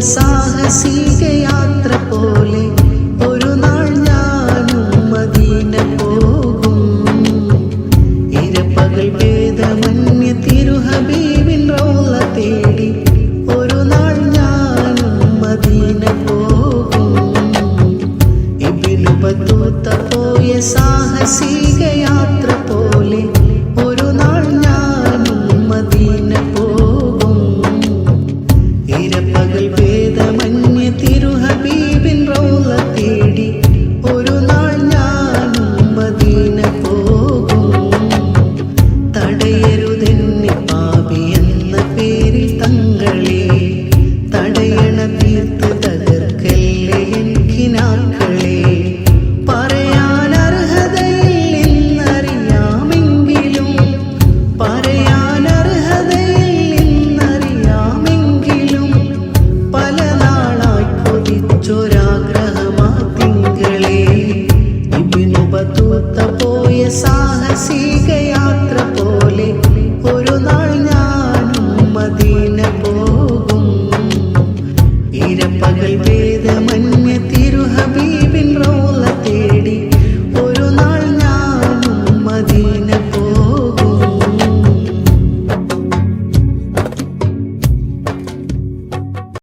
സാഹസിക യാത്ര പോലെ ഒരു നാൾ ഞാനും മദീന പോകും. ഇരപ്പകൽ ഭേദമന്യ തിരുഹബീബിൻ റോള തേടി ഒരു നാൾ ഞാനും മദീന പോകും. ഇബിനു പത്തൂത്ത പോയ സാഹസിക യാത്ര ഇരപ്പകൽ വേദമന്യ സാഹസിക യാത്ര പോലെ ഒരു നാൾ ഞാനും പോകും. ഇരപ്പകൽ വേദമന്യ തിരുഹബീബിൻ റോള തേടി ഒരു നാൾ ഞാനും മദീന പോകും